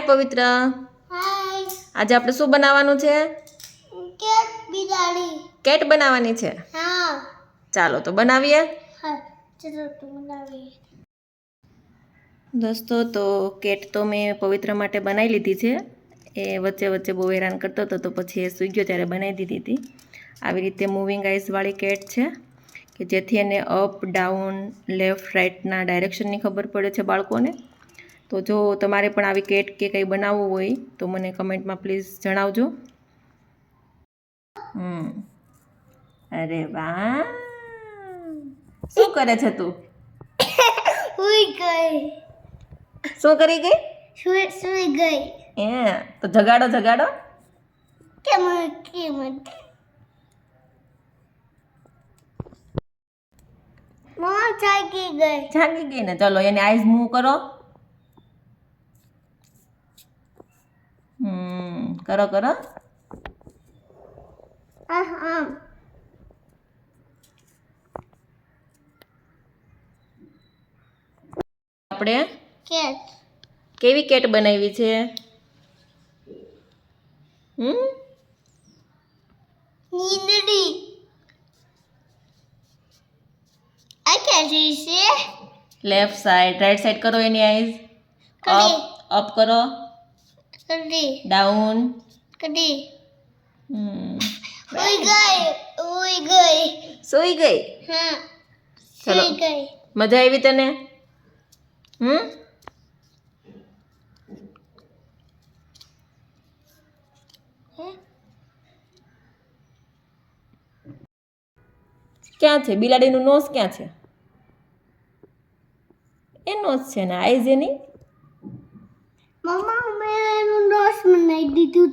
હાય પવિત્ર. આજે આપણે શું બનાવવાનું છે? કેટ બનાવવાની છે? હા. ચાલો તો બનાવીએ? હા ચલો તું બનાવી દોસ્તો તો કેટ તો મેં પવિત્ર માટે બનાવી લીધી છે. એ વચ્ચે વચ્ચે બહુ હેરાન કરતો હતો તો પછી એ સૂઈ ગયો ત્યારે બનાવી દીધી હતી. આવી રીતે મૂવિંગ આઈસવાળી કેટ છે કે જેથી એને અપ ડાઉન લેફ્ટ રાઇટના ડાયરેક્શનની ખબર પડે છે બાળકોને. તો જો તમારે પણ આવી કેટ કે કંઈ બનાવવું હોય તો મને કમેન્ટમાં પ્લીઝ જણાવજો. હમ. અરે વાહ! શું કરે છે તું? સુઈ ગઈ. શું કરી ગઈ? સુઈ સુઈ ગઈ. એ તો જગાડો જગાડો. કેમ કેમ મમ્મા જાગી ગઈ. જાગી ગઈ ને? ચલો એને આઈઝ મૂવ કરો. હમ કરો કરો. આમ. આપણે કેટ. કેવી કેટ બનાવી છે? હમ? નીંદડી. આ કેટી છે? લેફ્ટ સાઈડ રાઈટ સાઈડ કરો એની આઈઝ. અપ અપ કરો. કડી Daun. કડી હમ ઉઈ ગઈ ઉઈ ગઈ સૂઈ ગઈ હા ચલો. સુઈ ગઈ મજા આવી તને હમ ક્યાં છે બિલાડીનું નોસ ક્યાં છે એ નોસ છે ને આઈઝ એની મમ્મા મેં એનું ડોસ બનાવી દીધું